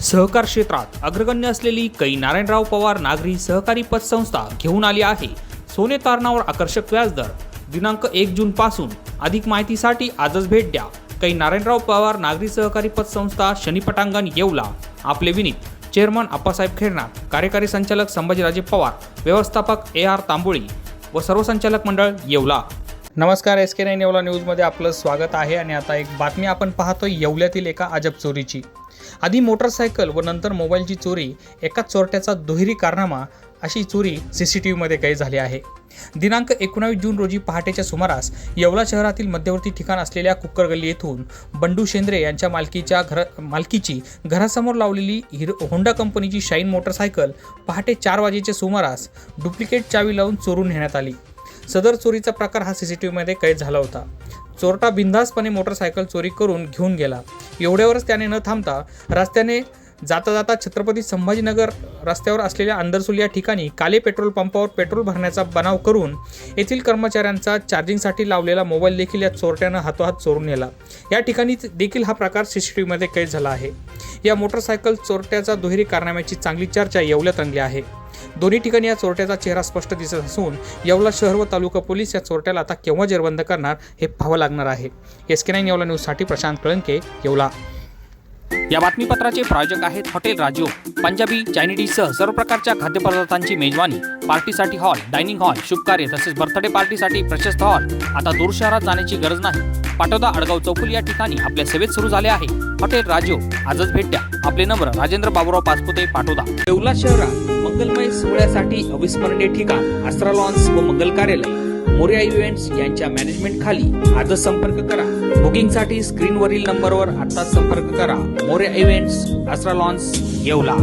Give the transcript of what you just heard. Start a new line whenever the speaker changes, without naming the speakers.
सहकार क्षेत्रात अग्रगण्य असलेली कै नारायणराव पवार नागरी सहकारी पतसंस्था घेऊन आली आहे. सोने तारणावर आकर्षक व्याजदर दिनांक एक जून पासून अधिक माहितीसाठी आजच भेट द्या. कै नारायणराव पवार नागरी सहकारी पतसंस्था शनिपटांगण येवला. आपले विनीत चेअरमन आप्पासाहेब खेरनार कार्यकारी संचालक संभाजीराजे पवार व्यवस्थापक ए आर तांबोळी व सर्व संचालक मंडळ येवला. नमस्कार एस के नाईन येवला न्यूजमध्ये आपलं स्वागत आहे आणि आता एक बातमी आपण पाहतो येवल्यातील एका अजब चोरीची. आधी मोटरसायकल व नंतर मोबाईलची चोरी एकाच चोरट्याचा दुहेरी कारनामा अशी चोरी सी सी टी व्हीमध्ये काही झाली आहे. दिनांक एकोणावीस जून रोजी पहाटेच्या सुमारास येवला शहरातील मध्यवर्ती ठिकाण असलेल्या कुक्कर गल्ली येथून बंडू शेंद्रे यांच्या मालकीच्या घर मालकीची घरासमोर लावलेली हिरो होंडा कंपनीची शाईन मोटरसायकल पहाटे चार वाजेच्या सुमारास डुप्लिकेट चावी लावून चोरून नेण्यात आली. सदर चोरीचा प्रकार हा सी सी टी व्हीमध्ये कैद झाला होता. चोरटा बिंदासपणे मोटरसायकल चोरी करून घेऊन गेला. एवढ्यावरच त्याने न थांबता रस्त्याने जाता जाता छत्रपती संभाजीनगर रस्त्यावर असलेल्या अंदरसूल या ठिकाणी काले पेट्रोल पंपावर पेट्रोल भरण्याचा बनाव करून येथील कर्मचाऱ्यांचा चार्जिंगसाठी लावलेला मोबाईल देखील या चोरट्यानं हातोहात चोरून नेला. या ठिकाणी देखील हा प्रकार सी सी टी व्हीमध्ये कैद झाला आहे. या मोटरसायकल चोरट्याचा दुहेरी कारनाम्याची चांगली चर्चा येवल्यात रंगली आहे. दोन्ही ठिकाणी या चोरट्याचा चेहरा स्पष्ट दिसत असून येवला शहर व तालुका पोलीस या चोरट्याला आता केव्हा जेरबंद करणार हे पाहावं लागणार आहे. एस के नाईन येवला न्यूजसाठी प्रशांत कळंके येवला. या बातमीपत्राचे प्रायोजक आहेत हॉटेल राजू. पंजाबी चायनीज सह सर्व प्रकारच्या खाद्यपदार्थांची मेजवानी पार्टीसाठी हॉल डायनिंग हॉल शुभ कार्य तसेच बर्थडे पार्टीसाठी प्रशस्त हॉल. आता दूर शहरात जाण्याची गरज नाही. पाटोदा अडगाव चौफुली या ठिकाणी आपल्या सेवेत सुरू झाले आहे. हॉटेल राजू आजच भेट द्या. आपले नंबर राजेंद्र बाबुराव पाचपुते पाटोदा. येवला शहरात मंगलमय सोहळ्यासाठी अविस्मरणीय ठिकाण आस्त्रा लॉन्स व मंगल कार्यालय. मोर्या इव्हेंट्स यांच्या मॅनेजमेंट खाली आजच संपर्क करा. बुकिंगसाठी स्क्रीनवरील नंबरवर आता संपर्क करा. Morya events Astra lawns Yeola.